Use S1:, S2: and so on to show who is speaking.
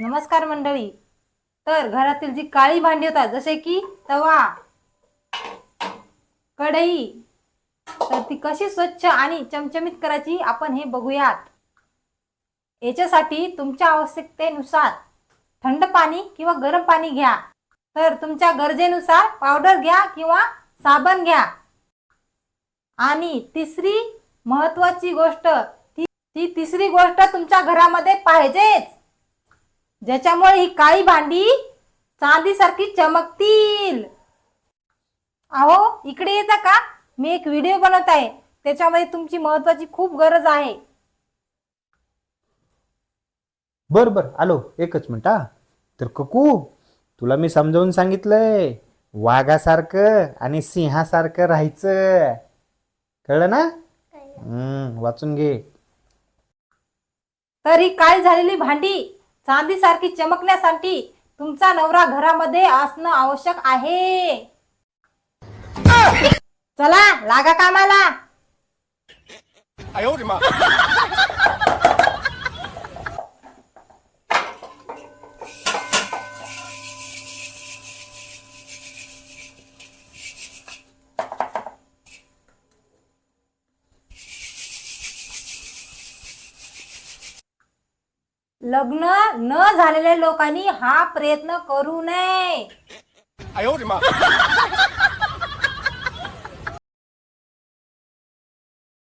S1: नमस्कार मंडळी. तर घरातील जी काळी भांडी होतात जसे की तवा कढई तर ती कशी स्वच्छ आणि चमचमीत करायची आपण हे बघूयात. याच्यासाठी तुमच्या आवश्यकतेनुसार थंड पाणी किंवा गरम पाणी घ्या. तर तुमच्या गरजेनुसार पावडर घ्या किंवा साबण घ्या. आणि तिसरी महत्वाची गोष्ट ती ती तिसरी गोष्ट तुमच्या घरामध्ये पाहिजेच. ज्याच्यामुळे ही काळी भांडी चांदीसारखी चमकतील. अहो इकडे येता का? मी एक व्हिडिओ बनवत आहे. त्याच्यामध्ये तुमची महत्वाची खूप गरज आहे.
S2: बर बर. आलो. एकच मिनिट हा. तर ककू तुला मी समजावून सांगितलंय. वाघासारखं आणि सिंहासारखं राहायचं. कळलं ना? हम्म वाचून घे.
S1: तर ही काळी झालेली भांडी चांदीसारखी चमकण्यासाठी तुमचा नवरा घरामध्ये असणं आवश्यक आहे. चला लागा कामाला. लग्न न झालेल्या लोकांनी हा प्रयत्न करू नये.